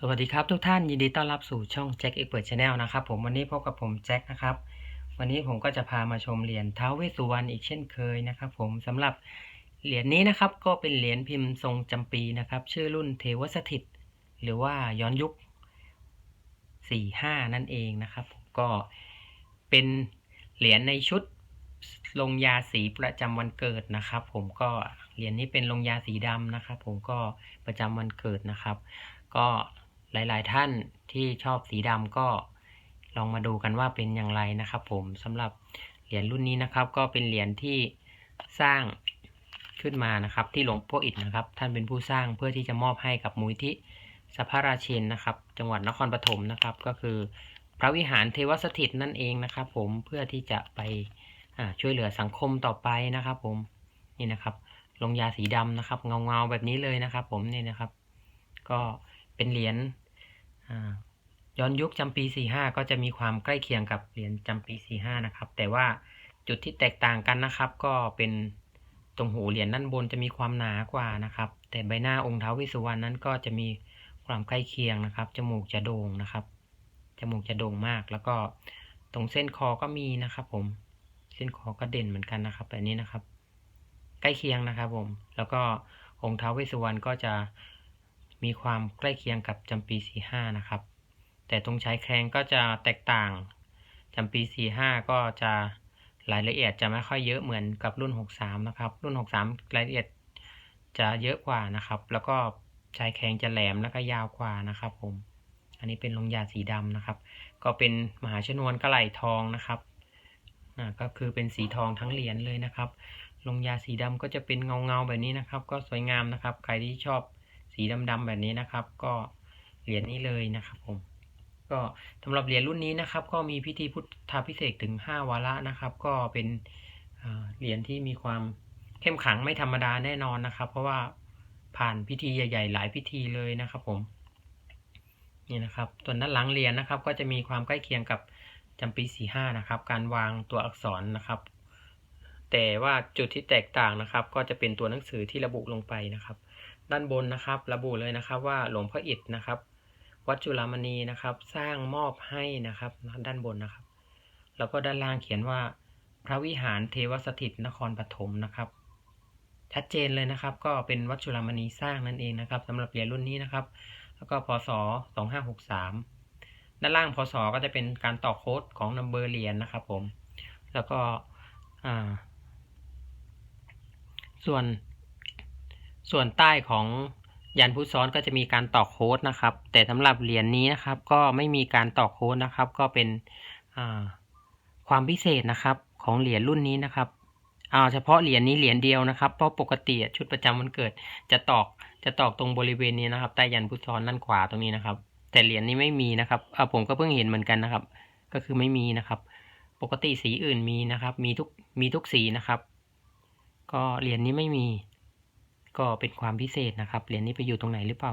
สวัสดีครับทุกท่านยินดีต้อนรับสู่ช่องแจ็คเอ็กเปิดชาแนลนะครับผมวันนี้พบกับผมแจ็คนะครับ วันนี้ผมก็จะพามาชมเหรียญท้าวเวสุวรรณอีกเช่นเคยนะครับผมสำหรับเหรียญนี้นะครับก็เป็นเหรียญพิมพ์ทรงจำปีนะครับ ชื่อรุ่นเทวสถิต หรือว่าย้อนยุค 45 นั่นเองนะครับผมก็เป็นเหรียญในชุดลงยาสีประจำวันเกิดนะครับ ผมก็เหรียญนี้เป็นลงยาสีดำนะครับ ผมก็ประจำวันเกิดนะครับ ก็ หลาย ๆ ท่านที่ชอบสีดำก็ลองมาดูกันว่าเป็นอย่างไรนะครับ ผมสำหรับเหรียญรุ่นนี้นะครับ ก็เป็นเหรียญที่สร้างขึ้นมานะครับ ที่หลวงพ่ออิฐนะครับ ท่านเป็นผู้สร้างเพื่อที่จะมอบให้กับมูลที่สัพพราชินนะครับ จังหวัดนครปฐมนะครับ ก็คือ พระวิหารเทวสถิตนั่นเองนะครับ ผมเพื่อที่จะไปช่วยเหลือสังคมต่อไปนะครับ ผมนี่นะครับลงยาสีดำนะครับ เงาเงาๆแบบนี้เลยนะครับ ผมนี่นะครับ ก็ เป็นเหรียญย้อนยุคจำปี 45 ก็จะมีความใกล้เคียงกับเหรียญจำปี 45 นะครับ แต่ว่าจุดที่แตกต่างกันนะครับ ก็เป็นตรงหูเหรียญด้านบนจะมีความหนากว่านะครับ แต่ใบหน้าองค์เท้าวเวสสุวรรณนั้นก็จะมีความใกล้เคียงนะครับจมูกจะโด่งนะครับจมูกจะโด่งมาก แล้วก็ตรงเส้นคอก็มีนะครับ ผม เส้นคอก็เด่นเหมือนกันนะครับแบบนี้นะครับ ใกล้เคียงนะครับ ผม แล้วก็องค์เท้าวเวสสุวรรณก็จะ มีความใกล้เคียงกับจำปี 45 นะครับ แต่ตรงใช้แครงก็จะแตกต่างจำปี 45 ก็จะรายละเอียดจะไม่ค่อยเยอะเหมือนกับรุ่น 63 นะครับ รุ่น 63 รายละเอียดจะเยอะกว่านะครับ แล้วก็ใช้แครงจะแหลมแล้วก็ยาวกว่านะครับ ผม อันนี้เป็นลงยาสีดำนะครับ ก็เป็นมหาชนวนกระไหลทองนะครับก็คือเป็นสีทองทั้งเหรียญเลยนะครับ ลงยาสีดำก็จะเป็นเงาเงาๆแบบนี้นะครับ ก็สวยงามนะครับ ใครที่ชอบ สีดำๆแบบนี้นะครับ ก็เหรียญนี้เลยนะครับผมก็สำหรับเหรียญรุ่นนี้นะครับ ก็มีพิธีพุทธาพิเศษถึง 5 วาระนะครับ ก็เป็นเหรียญที่มีความเข้มขังไม่ธรรมดาแน่นอนนะครับ เพราะว่าผ่านพิธีใหญ่ ๆ หลายพิธีเลยนะครับ ผมนี่นะครับส่วนด้านหลังเหรียญนะครับ ก็จะมีความใกล้เคียงกับจำปี45นะครับ การวางตัวอักษรนะครับ แต่ว่าจุดที่แตกต่างนะครับ ก็จะเป็นตัวหนังสือที่ระบุลงไปนะครับ ด้านบนนะครับ ระบุเลยนะครับว่าหลวงพ่ออิฐนะครับ วัดจุฬามณีนะครับ สร้างมอบให้นะครับ ด้านบนนะครับ แล้วก็ด้านล่างเขียนว่า พระวิหารเทวสถิตนครปฐมนะครับ ชัดเจนเลยนะครับ ก็เป็นวัดจุฬามณีสร้างนั่นเองนะครับสำหรับเหรียญรุ่นนี้นะครับ แล้วก็พศ2563ด้านล่างพศก็จะเป็นการต่อโค้ดของนัมเบอร์เหรียญนะครับ ผม แล้วก็ส่วน ส่วนใต้ของยันพุซ้อนก็จะมีการต่อโค้ดนะครับ แต่สำหรับเหรียญนี้นะครับ ก็ไม่มีการต่อโค้ดนะครับ ก็เป็นความพิเศษนะครับของเหรียญรุ่นนี้นะครับเอาเฉพาะเหรียญนี้เหรียญเดียวนะครับ เพราะปกติชุดประจำวันเกิด จะตอกจะตอกตรงบริเวณนี้นะครับใต้ยันพุซ้อนด้านขวาตรงนี้นะครับ แต่เหรียญนี้ไม่มีนะครับเออผมก็เพิ่งเห็นเหมือนกันนะครับ ก็คือไม่มีนะครับ ปกติสีอื่นมีนะครับ มีทุกมีทุกสีนะครับ ก็เหรียญนี้ไม่มี ก็เป็นความพิเศษนะครับ เหรียญนี้ไปอยู่ตรงไหนหรือเปล่า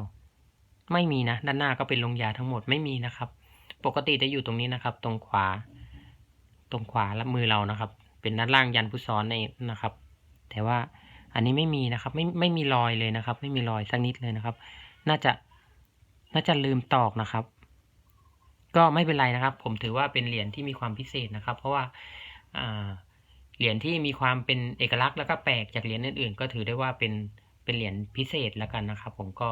ไม่มีนะ ด้านหน้าก็เป็นลงยาทั้งหมดไม่มีนะครับ ปกติจะอยู่ตรงนี้นะครับ ตรงขวา ตรงขวาและมือเรานะครับ เป็นด้านล่างยันพุทธซ้อนในนะครับ แต่ว่าอันนี้ไม่มีนะครับ ไม่ไม่มีรอยเลยนะครับ ไม่มีรอยสักนิดเลยนะครับ น่าจะน่าจะลืมตอกนะครับ ก็ไม่เป็นไรนะครับ ผมถือว่าเป็นเหรียญที่มีความพิเศษนะครับ เพราะว่าเหรียญที่มีความเป็นเอกลักษณ์แล้วก็แปลกจากเหรียญอื่นๆ ก็ถือได้ว่าเป็น เป็นเหรียญพิเศษแล้วกันนะครับ ผมก็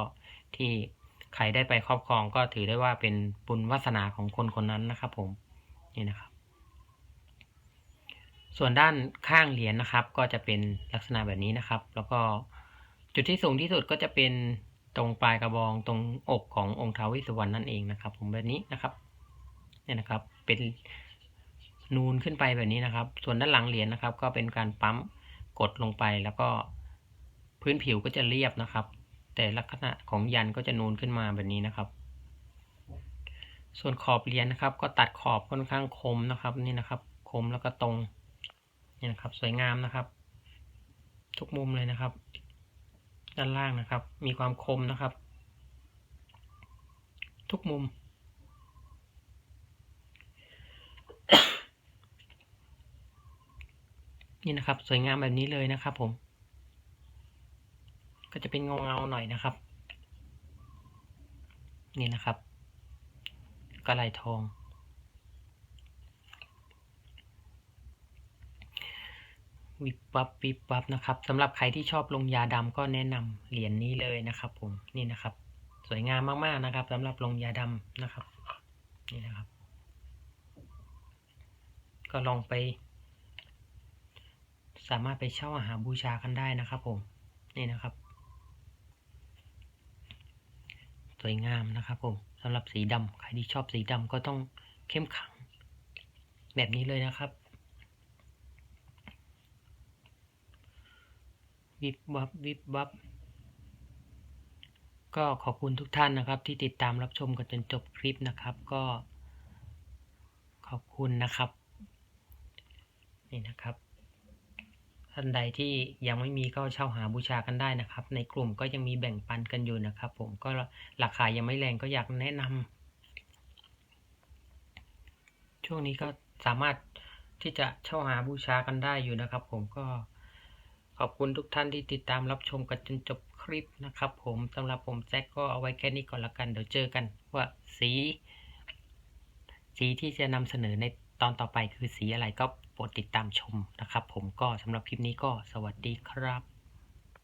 ที่ใครได้ไปครอบครองก็ถือได้ว่าเป็นบุญวาสนาของคนคนนั้นนะครับ ผมนี่นะครับ ส่วนด้านข้างเหรียญนะครับ ก็จะเป็นลักษณะแบบนี้นะครับ แล้วก็จุดที่สูงที่สุดก็จะเป็นตรงปลายกระบองตรงอกขององค์ท้าวเวสสุวรรณนั่นเองนะครับ ผมแบบนี้นะครับเนี่ยนะครับ เป็นนูนขึ้นไปแบบนี้นะครับ ส่วนด้านหลังเหรียญนะครับ ก็เป็นการปั๊มกดลงไปแล้วก็ พื้นผิวก็จะเรียบนะครับ แต่ลักษณะของยันก็จะนูนขึ้นมาแบบนี้นะครับ ส่วนขอบเหรียญนะครับ ก็ตัดขอบค่อนข้างคมนะครับนี่นะครับ คมแล้วก็ตรงนี่นะครับ สวยงามนะครับ ทุกมุมเลยนะครับ ด้านล่างนะครับ มีความคมนะครับ ทุกมุมนี่นะครับ สวยงามแบบนี้เลยนะครับผม ก็จะเป็นเงาเงาหน่อยนะครับ นี่นะครับกระไหลทอง วิบวับวิบวับนะครับสำหรับใครที่ชอบลงยาดำก็แนะนำเหรียญนี้เลยนะครับ ผมนี่นะครับ สวยงามมากๆนะครับสำหรับลงยาดำนะครับ นี่นะครับ ก็ลองไป สามารถไปเช่าอาหารบูชากันได้นะครับ ผมนี่นะครับ สวยงามนะครับผมสำหรับสีดำใครที่ชอบสีดำก็ต้องเข้มขัง แบบนี้เลยนะครับวิบวับวิบวับก็ขอบคุณทุกท่านนะครับ ที่ติดตามรับชมกันจนจบคลิปนะครับ ก็ขอบคุณนะครับ นี่นะครับ ท่านใดที่ยังไม่มีก็เช่าหาบูชากันได้นะครับ ในกลุ่มก็ยังมีแบ่งปันกันอยู่นะครับ ผมก็ราคายังไม่แรงก็อยากแนะนำช่วงนี้ก็สามารถที่จะเช่าหาบูชากันได้อยู่นะครับ ผมก็ขอบคุณทุกท่านที่ติดตามรับชมกันจนจบคลิปนะครับ ผมสำหรับผมแจ็คก็เอาไว้แค่นี้ก่อนละกันเดี๋ยวเจอกันว่าสี สีที่จะนำเสนอในตอนต่อไปคือสีอะไรก็ โปรดติดตามชมนะครับ ผมก็สำหรับคลิปนี้ก็สวัสดีครับ